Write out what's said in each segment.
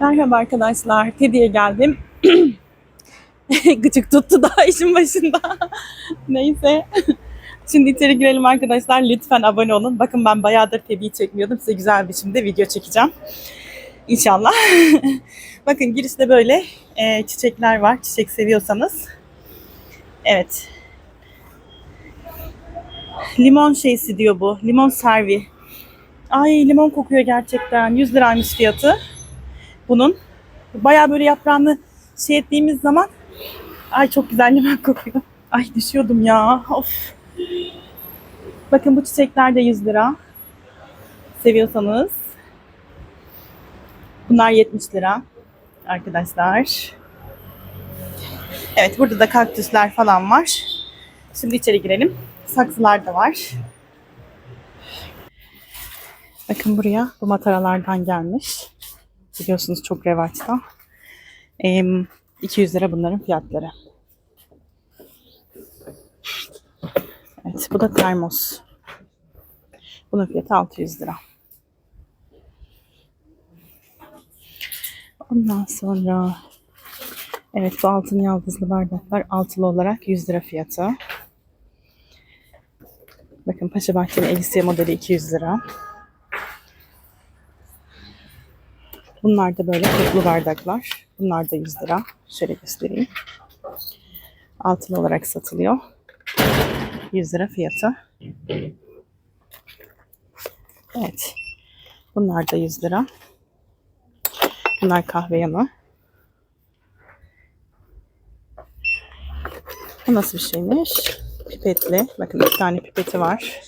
Merhaba arkadaşlar. Teddy'ye geldim. Gıcık tuttu daha işin başında. Neyse. Şimdi içeri girelim arkadaşlar. Lütfen abone olun. Bakın ben bayağıdır Teddy'yi çekmiyordum. Size güzel bir biçimde video çekeceğim. İnşallah. Bakın girişte böyle e, çiçekler var. Çiçek seviyorsanız. Evet. Limon şeysi diyor bu. Limon servi. Ay limon kokuyor gerçekten. 100 liraymış fiyatı bunun. Bayağı böyle yaprağını şey ettiğimiz zaman ay çok güzel limon kokuyor. Ay düşüyordum ya. Of. Bakın bu çiçekler de 100 lira. Seviyorsanız. Bunlar 70 lira arkadaşlar. Evet burada da kaktüsler falan var. Şimdi içeri girelim. Saksılar da var. Bakın buraya bu mataralardan gelmiş. Biliyorsunuz çok revaçta. Em, 200 lira bunların fiyatları. Evet bu da termos. Bunun fiyatı 600 lira. Ondan sonra evet bu altın yaldızlı bardaklar altılı olarak 100 lira fiyatı. Bakın Paşa Bahçeli Elisiye modeli 200 lira. Bunlar da böyle kutlu bardaklar. Bunlar da 100 lira. Şöyle göstereyim. Altılı olarak satılıyor. 100 lira fiyatı. Evet. Bunlar da 100 lira. Bunlar kahve yanı. Bu nasıl bir şeymiş? Pipetli. Bakın iki tane pipeti var.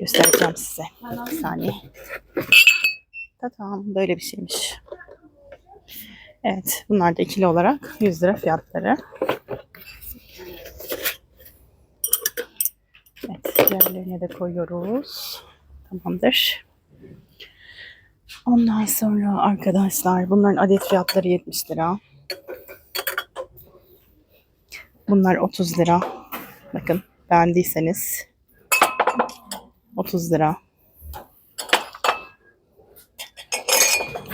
Göstereceğim size. Bir saniye. Tamam böyle bir şeymiş. Evet bunlar da ikili olarak 100 lira fiyatları. Evet diğerlerine de koyuyoruz. Tamamdır. Ondan sonra arkadaşlar bunların adet fiyatları 70 lira. Bunlar 30 lira. Bakın beğendiyseniz 30 lira.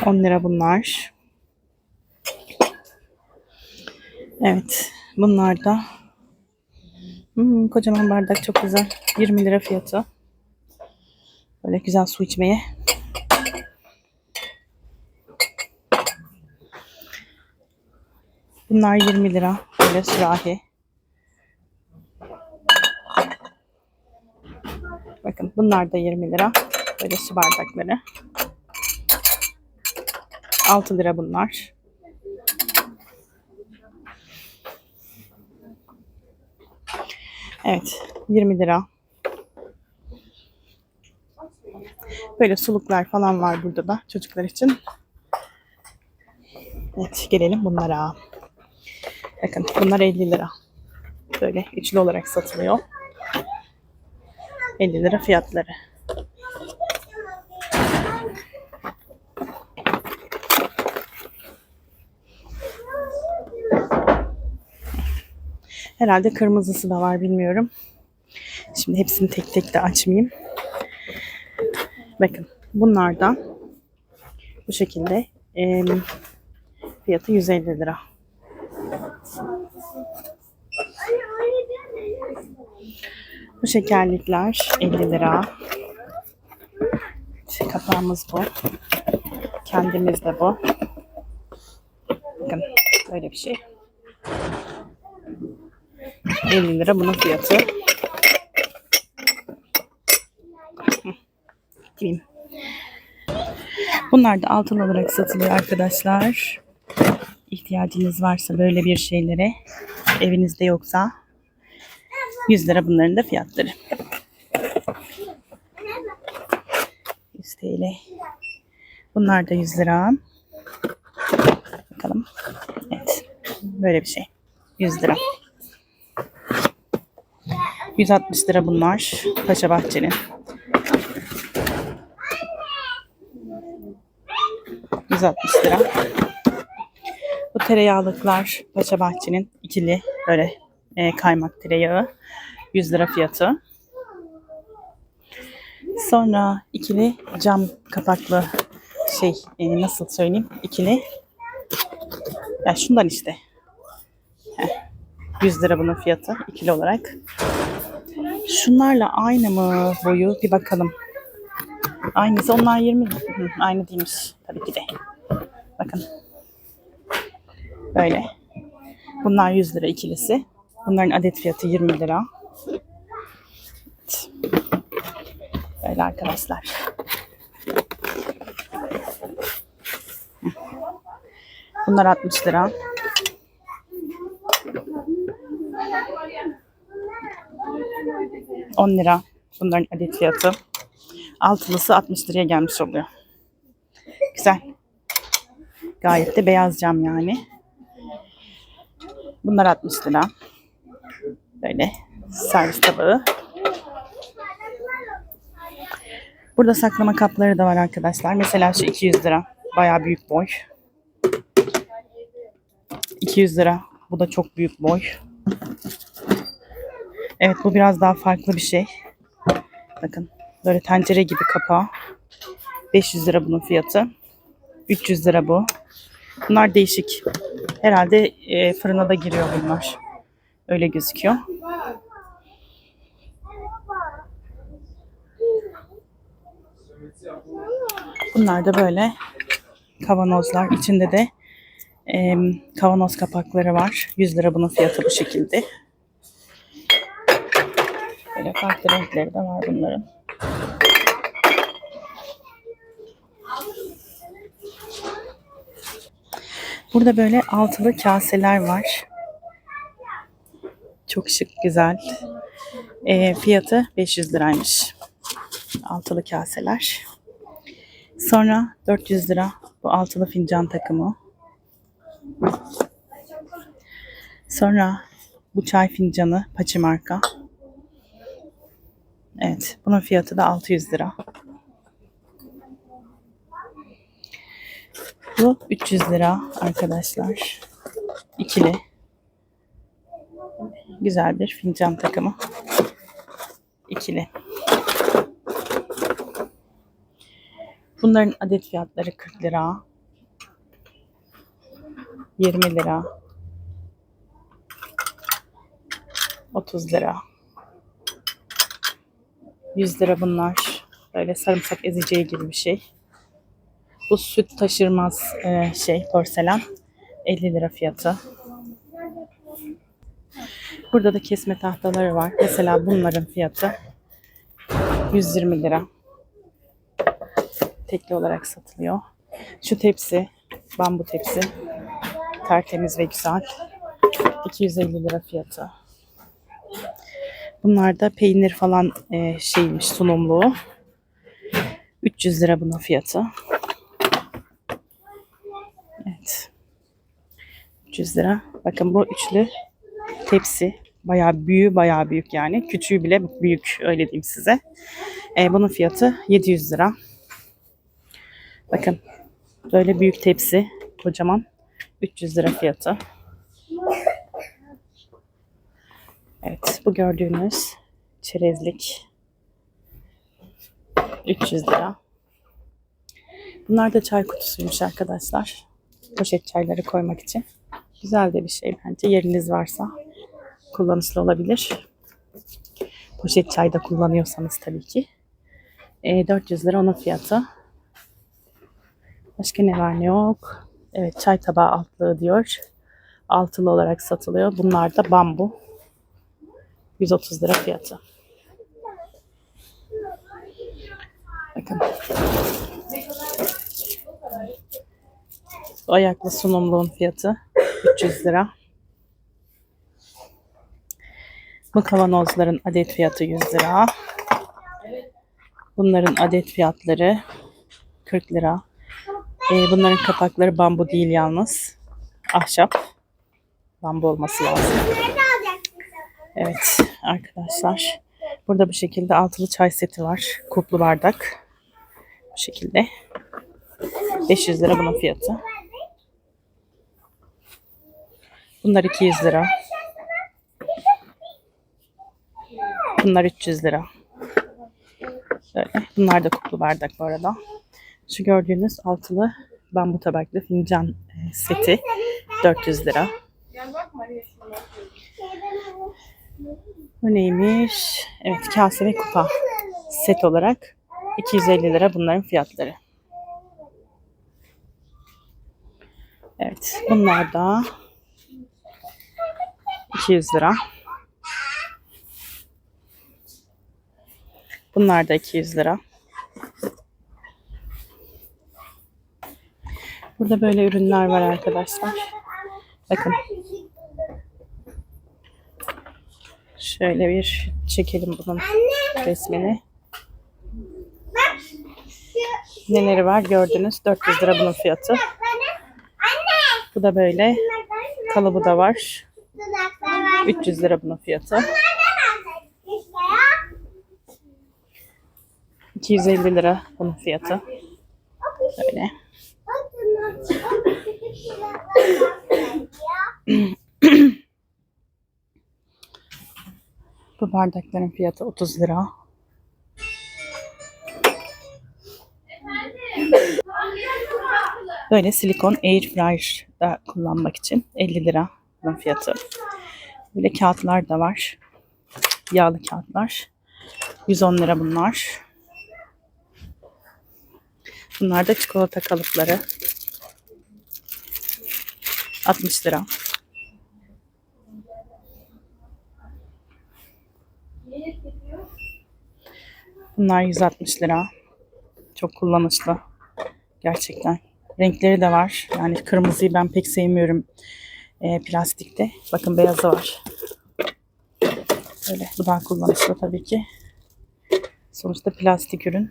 10 lira bunlar. Evet. Bunlar da hmm, kocaman bardak çok güzel. 20 lira fiyatı. Böyle güzel su içmeye. Bunlar 20 lira. Böyle sürahi. Bakın bunlar da 20 lira. Böyle su bardakları. 6 lira bunlar. Evet 20 lira. Böyle suluklar falan var burada da çocuklar için. Evet gelelim bunlara. Bakın bunlar 50 lira. Böyle üçlü olarak satılıyor. 50 lira fiyatları. Herhalde kırmızısı da var bilmiyorum. Şimdi hepsini tek tek de açmayayım. Bakın bunlardan bu şekilde em, fiyatı 150 lira. Bu şekerlikler 50 lira. İşte kapağımız bu. Kendimiz de bu. Bakın böyle bir şey. 50 lira bunun fiyatı. Gideyim. Bunlar da altın olarak satılıyor arkadaşlar. İhtiyacınız varsa böyle bir şeylere evinizde yoksa 100 lira bunların da fiyatları. 100 TL. Bunlar da 100 lira. Bakalım. Evet. Böyle bir şey. 100 lira. 160 lira bunlar. Paşa Bahçeli. 160 lira. Bu tereyağlıklar Paşa Bahçe'nin ikili böyle e, kaymak tereyağı. 100 lira fiyatı. Sonra ikili cam kapaklı şey e, nasıl söyleyeyim ikili. Ya şundan işte. Heh. 100 lira bunun fiyatı ikili olarak. Şunlarla aynı mı boyu bir bakalım. Aynısı onlar 20 Hı, aynı değilmiş tabii ki de. Bakın. Böyle. Bunlar 100 lira ikilisi. Bunların adet fiyatı 20 lira. Evet. Böyle arkadaşlar. Bunlar 60 lira. On lira. Bunların adet fiyatı. Altılısı 60 liraya gelmiş oluyor. Güzel. Gayet de beyaz cam yani. Bunlar 60 lira. Böyle servis tabağı. Burada saklama kapları da var arkadaşlar. Mesela şu 200 lira. Bayağı büyük boy. 200 lira. Bu da çok büyük boy. Evet bu biraz daha farklı bir şey. Bakın böyle tencere gibi kapağı. 500 lira bunun fiyatı. 300 lira bu. Bunlar değişik. Herhalde e, fırına da giriyor bunlar. Öyle gözüküyor. Bunlar da böyle kavanozlar. İçinde de e, kavanoz kapakları var. 100 lira bunun fiyatı bu şekilde. Böyle farklı renkleri de var bunların. Burada böyle altılı kaseler var. Çok şık, güzel. E, fiyatı 500 liraymış. Altılı kaseler. Sonra 400 lira bu altılı fincan takımı. Sonra bu çay fincanı Paçi marka. Evet, bunun fiyatı da 600 lira. Bu 300 lira arkadaşlar. İkili. Güzel bir fincan takımı. İkili. Bunların adet fiyatları 40 lira. 20 lira. 30 lira. 100 lira bunlar. Böyle sarımsak ezeceği gibi bir şey. Bu süt taşırmaz e, şey porselen. 50 lira fiyatı. Burada da kesme tahtaları var. Mesela bunların fiyatı 120 lira. Tekli olarak satılıyor. Şu tepsi, bambu tepsi. Tertemiz ve güzel. 250 lira fiyatı. Bunlar da peynir falan e, şeymiş sunumluğu. 300 lira bunun fiyatı. Evet. 300 lira. Bakın bu üçlü tepsi. Bayağı büyüğü bayağı büyük yani. Küçüğü bile büyük öyle diyeyim size. E, bunun fiyatı 700 lira. Bakın böyle büyük tepsi kocaman 300 lira fiyatı. Evet bu gördüğünüz çerezlik 300 lira. Bunlar da çay kutusuymuş arkadaşlar. Poşet çayları koymak için. Güzel de bir şey bence. Yeriniz varsa kullanışlı olabilir. Poşet çay da kullanıyorsanız tabii ki. E, 400 lira onun fiyatı. Başka ne var ne yok. Evet çay tabağı altlığı diyor. Altılı olarak satılıyor. Bunlar da bambu. 130 lira fiyatı. Bakın. Ayaklı sunumluğun fiyatı 300 lira. Bu kavanozların adet fiyatı 100 lira. Bunların adet fiyatları 40 lira. Ee, bunların kapakları bambu değil yalnız. Ahşap. Bambu olması lazım. Evet arkadaşlar. Burada bu şekilde altılı çay seti var. Kuplu bardak. Bu şekilde. 500 lira bunun fiyatı. Bunlar 200 lira. Bunlar 300 lira. Böyle. Bunlar da kuplu bardak bu arada. Şu gördüğünüz altılı bambu tabaklı fincan e, seti 400 lira. Bu neymiş? Evet kase ve kupa set olarak 250 lira bunların fiyatları. Evet bunlar da 200 lira. Bunlar da 200 lira. Burada böyle ürünler var arkadaşlar. Bakın. Şöyle bir çekelim bunun resmini. Neleri var gördünüz. 400 lira bunun fiyatı. Bu da böyle. Kalıbı da var. 300 lira bunun fiyatı. 250 lira bunun fiyatı. Böyle. Bu bardakların fiyatı 30 lira. Böyle silikon air fryer'da kullanmak için 50 lira fiyatı. Böyle kağıtlar da var. Yağlı kağıtlar. 110 lira bunlar. Bunlar da çikolata kalıpları. 60 lira. Bunlar 160 lira. Çok kullanışlı. Gerçekten. Renkleri de var. Yani kırmızıyı ben pek sevmiyorum e, plastikte. Bakın beyazı var. Böyle. Bu daha kullanışlı tabii ki. Sonuçta plastik ürün.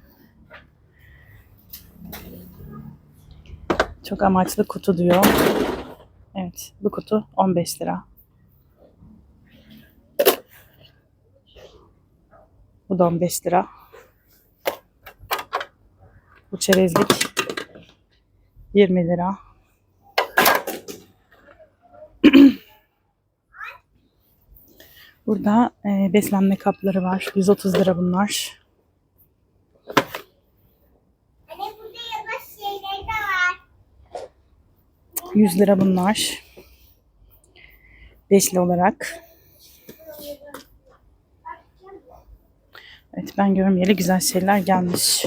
Çok amaçlı kutu diyor. Evet. Bu kutu 15 lira. Bu da 15 lira. Bu çerezlik 20 lira. Burada e, beslenme kapları var. 130 lira bunlar. Anne burada yavaş şeyler de var. 100 lira bunlar. Beşli olarak. Evet ben görmeyeli güzel şeyler gelmiş.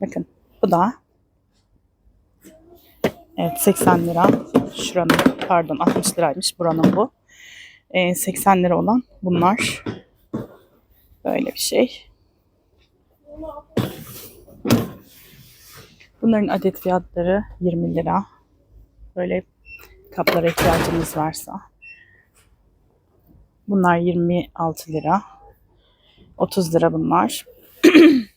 Bakın bu da Evet 80 lira. Şuranın pardon 60 liraymış buranın bu. Ee, 80 lira olan bunlar. Böyle bir şey. Bunların adet fiyatları 20 lira. Böyle kaplara ihtiyacınız varsa. Bunlar 26 lira. 30 lira bunlar.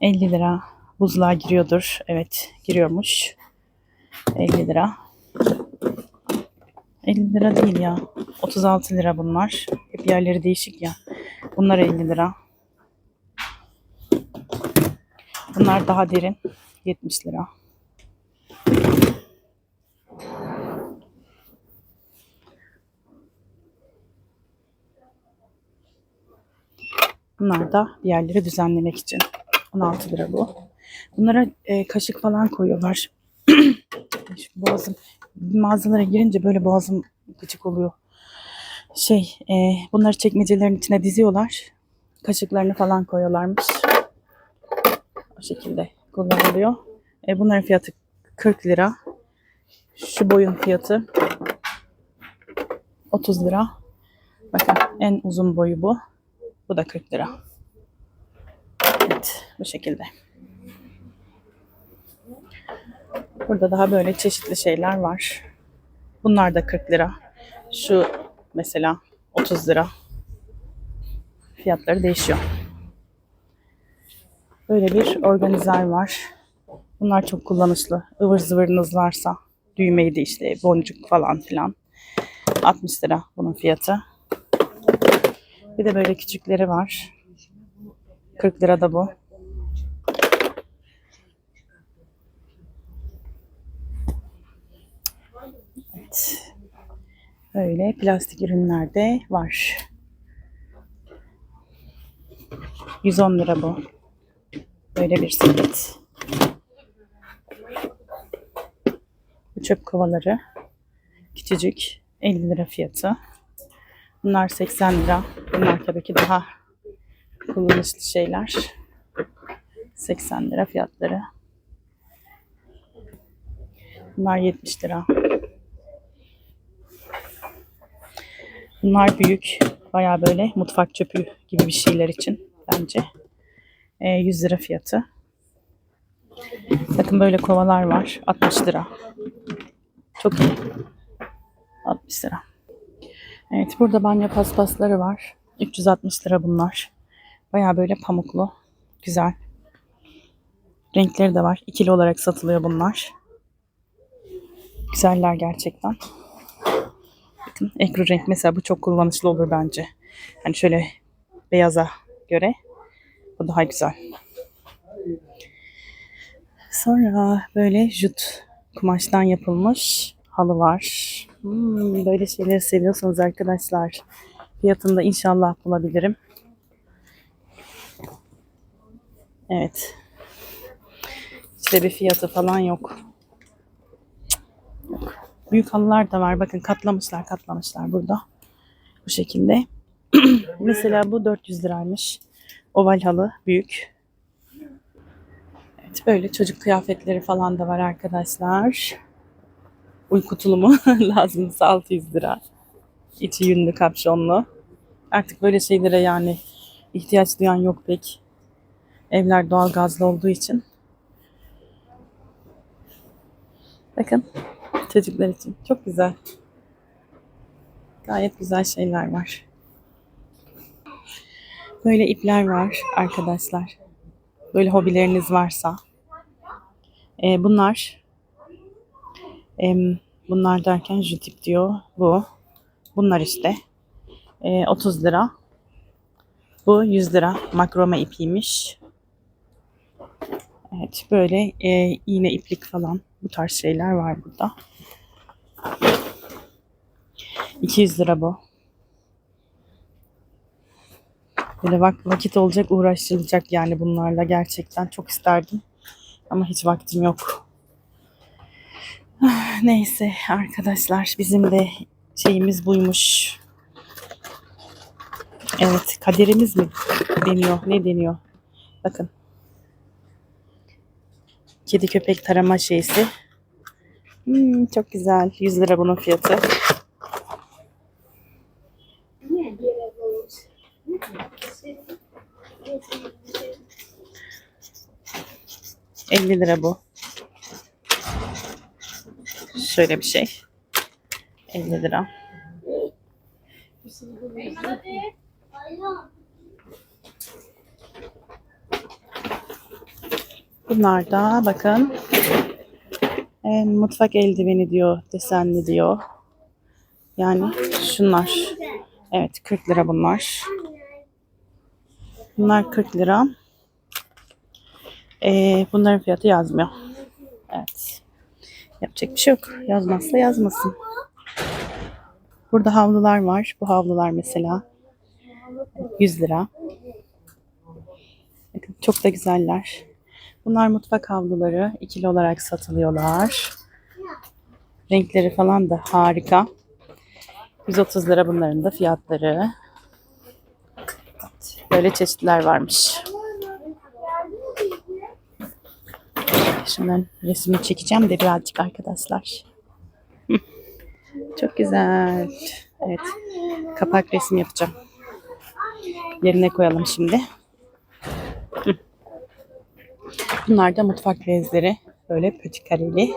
...50 lira buzluğa giriyordur. Evet giriyormuş. 50 lira. 50 lira değil ya. 36 lira bunlar. Hep yerleri değişik ya. Bunlar 50 lira. Bunlar daha derin. 70 lira. Bunlar da yerleri düzenlemek için. 16 lira bu. Bunlara e, kaşık falan koyuyorlar. Boğazım mağazalara girince böyle boğazım gıcık oluyor. Şey, e, bunları çekmecelerin içine diziyorlar. Kaşıklarını falan koyuyorlarmış. O şekilde kullanılıyor. E, bunların fiyatı 40 lira. Şu boyun fiyatı 30 lira. Bakın en uzun boyu bu. Bu da 40 lira. Bu şekilde. Burada daha böyle çeşitli şeyler var. Bunlar da 40 lira. Şu mesela 30 lira. Fiyatları değişiyor. Böyle bir organizer var. Bunlar çok kullanışlı. Ivır zıvırınız varsa düğmeydi işte boncuk falan filan. 60 lira bunun fiyatı. Bir de böyle küçükleri var. 40 lira da bu. Böyle plastik ürünler de var. 110 lira bu. Böyle bir sepet. Bu çöp kovaları. Küçücük. 50 lira fiyatı. Bunlar 80 lira. Bunlar tabii ki daha kullanışlı şeyler. 80 lira fiyatları. Bunlar 70 lira. Bunlar büyük. Baya böyle mutfak çöpü gibi bir şeyler için bence. Ee, 100 lira fiyatı. Bakın böyle kovalar var. 60 lira. Çok iyi. 60 lira. Evet burada banyo paspasları var. 360 lira bunlar. Baya böyle pamuklu. Güzel. Renkleri de var. İkili olarak satılıyor bunlar. Güzeller gerçekten. Bakın ekru renk mesela bu çok kullanışlı olur bence. Hani şöyle beyaza göre bu daha güzel. Sonra böyle jut kumaştan yapılmış halı var. Hmm, böyle şeyleri seviyorsanız arkadaşlar fiyatını da inşallah bulabilirim. Evet. İşte bir fiyatı falan yok. Yok. Büyük halılar da var. Bakın katlamışlar katlamışlar burada. Bu şekilde. Mesela bu 400 liraymış. Oval halı büyük. Evet böyle çocuk kıyafetleri falan da var arkadaşlar. Uyku tulumu lazımsa 600 lira. İçi yünlü kapşonlu. Artık böyle şeylere yani ihtiyaç duyan yok pek. Evler doğal gazlı olduğu için. Bakın çocuklar için çok güzel. Gayet güzel şeyler var. Böyle ipler var arkadaşlar. Böyle hobileriniz varsa. Ee, bunlar em, bunlar derken jüt ip diyor. Bu. Bunlar işte. Ee, 30 lira. Bu 100 lira. Makrome ipiymiş. Evet böyle e, iğne iplik falan bu tarz şeyler var burada. 200 lira bu. Böyle bak vakit olacak uğraşılacak yani bunlarla gerçekten çok isterdim. Ama hiç vaktim yok. Ah, Neyse arkadaşlar bizim de şeyimiz buymuş. Evet kaderimiz mi deniyor ne deniyor? Bakın. Kedi köpek tarama şeysi. Hmm, çok güzel. 100 lira bunun fiyatı. ...50 lira bu. Şöyle bir şey. 50 lira. Bunlar da bakın e, mutfak eldiveni diyor, desenli diyor. Yani şunlar. Evet 40 lira bunlar. Bunlar 40 lira. E, bunların fiyatı yazmıyor. Evet. Yapacak bir şey yok. Yazmazsa yazmasın. Burada havlular var. Bu havlular mesela 100 lira. Bakın çok da güzeller. Bunlar mutfak havluları. ikili olarak satılıyorlar. Renkleri falan da harika. 130 lira bunların da fiyatları. Böyle çeşitler varmış. Şunların resmini çekeceğim de birazcık arkadaşlar. Hı. Çok güzel. Evet. Kapak resim yapacağım. Yerine koyalım şimdi. Bunlar da mutfak bezleri. Böyle pötü kareli.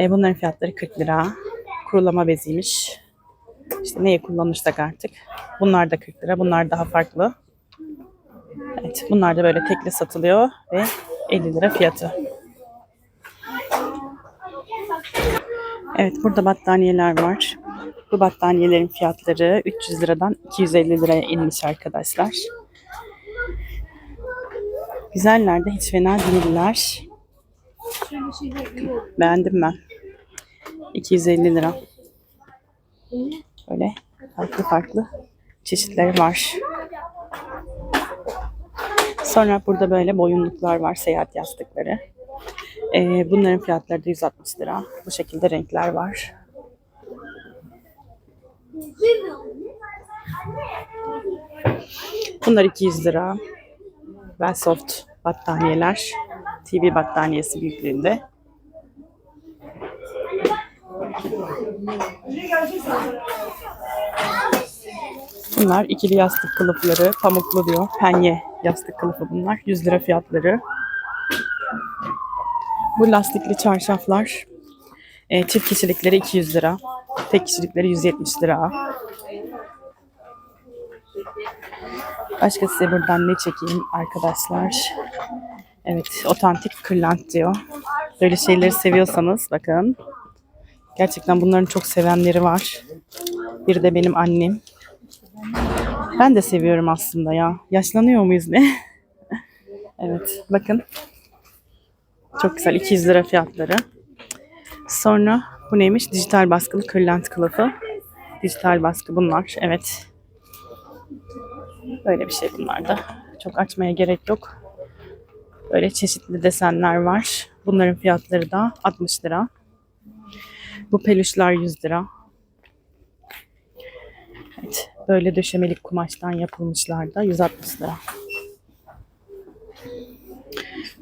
E, bunların fiyatları 40 lira. Kurulama beziymiş. İşte neye kullanırsak artık. Bunlar da 40 lira. Bunlar daha farklı. Evet, bunlar da böyle tekli satılıyor ve 50 lira fiyatı. Evet, burada battaniyeler var. Bu battaniyelerin fiyatları 300 liradan 250 liraya inmiş arkadaşlar. Güzeller de hiç fena değiller. Beğendim ben. 250 lira. Böyle farklı farklı çeşitleri var. Sonra burada böyle boyunluklar var, seyahat yastıkları. Ee, bunların fiyatları da 160 lira. Bu şekilde renkler var. Bunlar 200 lira. Velsoft battaniyeler. TV battaniyesi büyüklüğünde. Bunlar ikili yastık kılıfları. Pamuklu diyor. Penye yastık kılıfı bunlar. 100 lira fiyatları. Bu lastikli çarşaflar. e, çift kişilikleri 200 lira. Tek kişilikleri 170 lira. Başka size buradan ne çekeyim arkadaşlar. Evet, otantik kırlent diyor. Böyle şeyleri seviyorsanız bakın. Gerçekten bunların çok sevenleri var. Bir de benim annem. Ben de seviyorum aslında ya. Yaşlanıyor muyuz ne? evet, bakın. Çok güzel. 200 lira fiyatları. Sonra bu neymiş? Dijital baskılı kırlent kılıfı. Dijital baskı bunlar. Evet. Böyle bir şey bunlar da. Çok açmaya gerek yok. Böyle çeşitli desenler var. Bunların fiyatları da 60 lira. Bu peluşlar 100 lira. Evet, böyle döşemelik kumaştan yapılmışlar da 160 lira.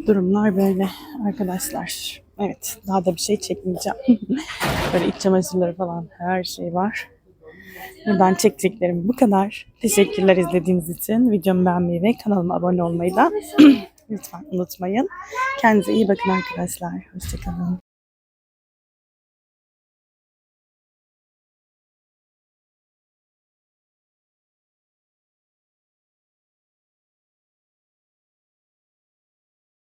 Durumlar böyle arkadaşlar. Evet, daha da bir şey çekmeyeceğim. böyle iç çamaşırları falan her şey var. Buradan çekeceklerim bu kadar. Teşekkürler izlediğiniz için. Videomu beğenmeyi ve kanalıma abone olmayı da lütfen unutmayın. Kendinize iyi bakın arkadaşlar. Hoşçakalın.